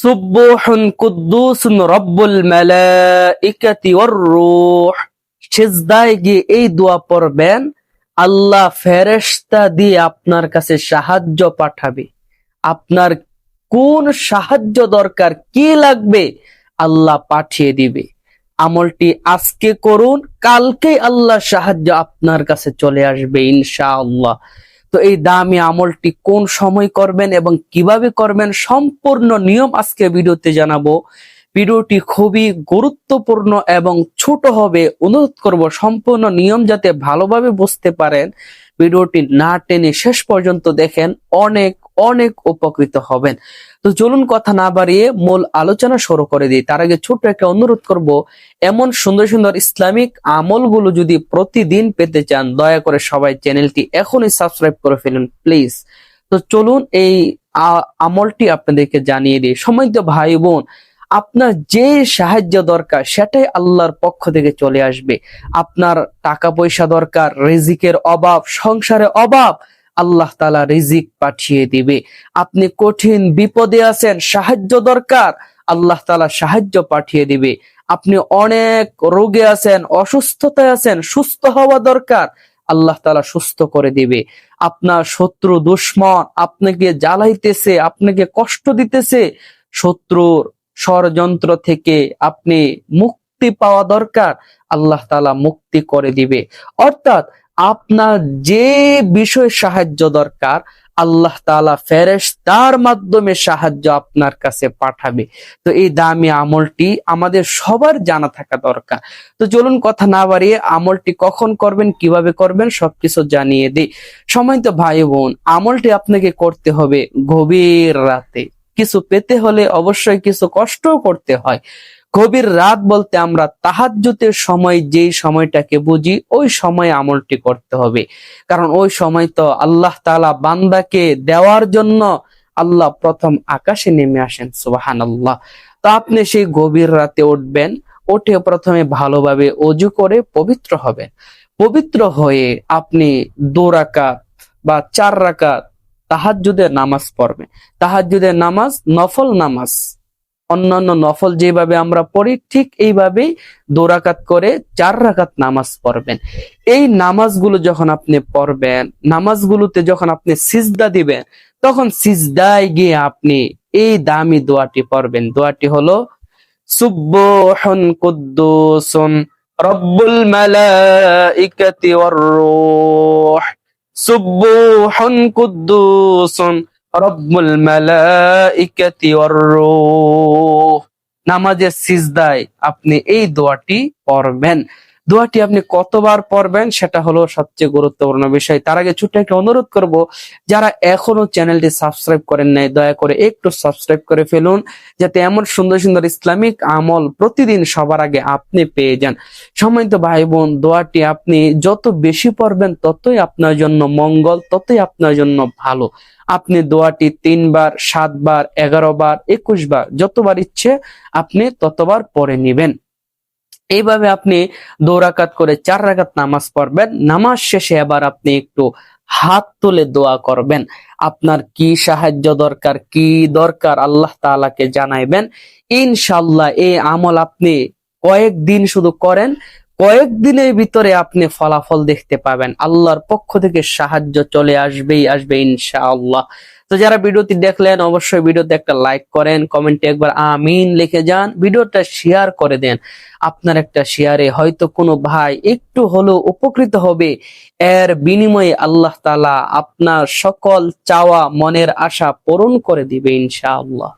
সুব্বুহুন কুদ্দুসুন রব্বুল মালাইকাতি ওয়ার রূহ। সিজদায় গিয়ে এই দোয়া পড়বেন, আল্লাহ ফেরেশতা দিয়ে আপনার কাছে সাহায্য পাঠাবে। আপনার কোন সাহায্য দরকার কি লাগবে, আল্লাহ পাঠিয়ে দিবে। আমলটি আজকে করুন, কালকেই আল্লাহ সাহায্য আপনার কাছে চলে আসবে ইনশাআল্লাহ। তো এই দামি আমলটি কোন সময় করবেন এবং কীভাবে করবেন সম্পূর্ণ নিয়ম আজকে ভিডিওতে জানাব। ভিডিওটি খুবই গুরুত্বপূর্ণ এবং ছোট হবে। অনুরোধ করব সম্পূর্ণ নিয়ম যাতে ভালোভাবে বুঝতে পারেন। ভিডিওটি না টেনে শেষ পর্যন্ত দেখেন। অনেক অনেক উপকৃত হবেন। তো চলুন কথা না বাড়িয়ে মূল আলোচনা শুরু করে দিই। তার আগে ছোট্ট একটা অনুরোধ করব, এমন সুন্দর সুন্দর ইসলামিক আমলগুলো যদি প্রতিদিন পেতে চান, দয়া করে সবাই চ্যানেলটি এখনই সাবস্ক্রাইব করে ফেলুন, প্লিজ। তো চলুন এই আমলটি আপনাদেরকে জানিয়ে দিই। সময় তো ভাই বোন, আপনার যে সাহায্য দরকার, সেটাই আল্লাহর পক্ষ থেকে চলে আসবে। আপনার টাকা পয়সা দরকার, রেজিকের অভাব, সংসারে অভাব আল্লাহ তালা রিজিক পাঠিয়ে দিবে। আপনি কঠিন বিপদে আছেন, সাহায্য দরকার, আল্লাহ তালা সাহায্য পাঠিয়ে দিবে। আপনি অনেক রোগে আছেন, অসুস্থতায় আছেন, সুস্থ হওয়া দরকার, আল্লাহ তালা সুস্থ করে দিবে। আপনার শত্রু দুশ্মন আপনাকে জ্বালাইতেছে, আপনাকে কষ্ট দিতেছে, শত্রুর ষড়যন্ত্র থেকে আপনি মুক্তি পাওয়া দরকার, আল্লাহ তালা মুক্তি করে দিবে। অর্থাৎ আপনার যে বিষয় সাহায্য দরকার, আল্লাহ তালা ফেরেশ তার মাধ্যমে সাহায্য আপনার কাছে পাঠাবে। তো এই দামি আমলটি আমাদের সবার জানা থাকা দরকার। তো চলুন কথা না বাড়িয়ে আমলটি কখন করবেন, কীভাবে করবেন, সবকিছু জানিয়ে দিই। সময় তো ভাই বোন, আমলটি আপনাকে করতে হবে গভীর রাতে। কিছু পেতে হলে অবশ্যই কিছু কষ্টও করতে হয়। গভীর রাত বলতে আমরা তাহাজ্জুতের সময় যেই সময়টাকে বুঝি, ওই সময় আমলটি করতে হবে। কারণ ওই সময় তো আল্লাহ তাআলা বান্দাকে দেওয়ার জন্য আল্লাহ প্রথম আকাশে নেমে আসেন সুবাহান আল্লাহ তো আপনি সেই গভীর রাতে উঠবেন, উঠে প্রথমে ভালোভাবে অজু করে পবিত্র হবেন। পবিত্র হয়ে আপনি দু রাকাত বা চার রাকাত তাহাজ্জুদের নামাজ পড়বেন। তাহাজ্জুদের নামাজ নফল নামাজ। অন্যান্য নফল যেভাবে আমরা পড়ি, ঠিক এইভাবেই দোরাকাত করে চার রাকাত নামাজ পড়বেন। এই নামাজগুলো যখন আপনি পড়বেন, নামাজগুলোতে যখন আপনি সিজদা দিবেন, তখন সিজদায় গিয়ে আপনি এই দামি দোয়াটি পড়বেন। দোয়াটি হলো সুব্বুহুন কুদ্দুসুন রব্বুল মালাইকাতি ওয়ার রূহ। সুব্বুহুন রব্বুল মালাইকাতি ওয়ার রূহ। নামাজের সিজদায় আপনি এই দোয়াটি পড়বেন। দোয়াটি আপনি কতবার পড়বেন সেটা হলো সবচেয়ে গুরুত্বপূর্ণ বিষয়। তার আগে ছোট্ট একটা অনুরোধ করব, যারা এখনও চ্যানেলটি সাবস্ক্রাইব করেন নাই, দয়া করে একটু সাবস্ক্রাইব করে ফেলুন, যাতে এমন সুন্দর সুন্দর ইসলামিক আমল প্রতিদিন সবার আগে আপনি পেয়ে যান। সম্মানিত ভাই বোন দোয়াটি আপনি যত বেশি পড়বেন ততই আপনার জন্য মঙ্গল, ততই আপনার জন্য ভালো। আপনি দোয়াটি তিনবার, সাতবার, এগারো বার, একুশ বার, যতবার ইচ্ছে আপনি ততবার পড়ে নিবেন। এইভাবে আপনি দৌড়াকাত করে চার রাকাত নামাজ পড়বেন। নামাজ শেষে আবার আপনি একটু হাত তুলে দোয়া করবেন। আপনার কি সাহায্য দরকার, কি দরকার আল্লাহ তালাকে জানাইবেন। ইনশাল্লাহ এই আমল আপনি কয়েকদিন শুধু করেন কয়েকদিনের ভিতরে আপনি ফলাফল দেখতে পাবেন। আল্লাহর পক্ষ থেকে সাহায্য চলে আসবেই, আসবে ইনশাআল্লাহ। তো যারা ভিডিওটি দেখলেন, অবশ্যই ভিডিওতে একটা লাইক করেন, কমেন্টে একবার আমিন লিখে যান, ভিডিওটা শেয়ার করে দেন। আপনার একটা শেয়ারে হয়তো কোনো ভাই একটু হলেও উপকৃত হবে। এর বিনিময়ে আল্লাহ তালা আপনার সকল চাওয়া, মনের আশা পূরণ করে দিবে ইনশাআল্লাহ।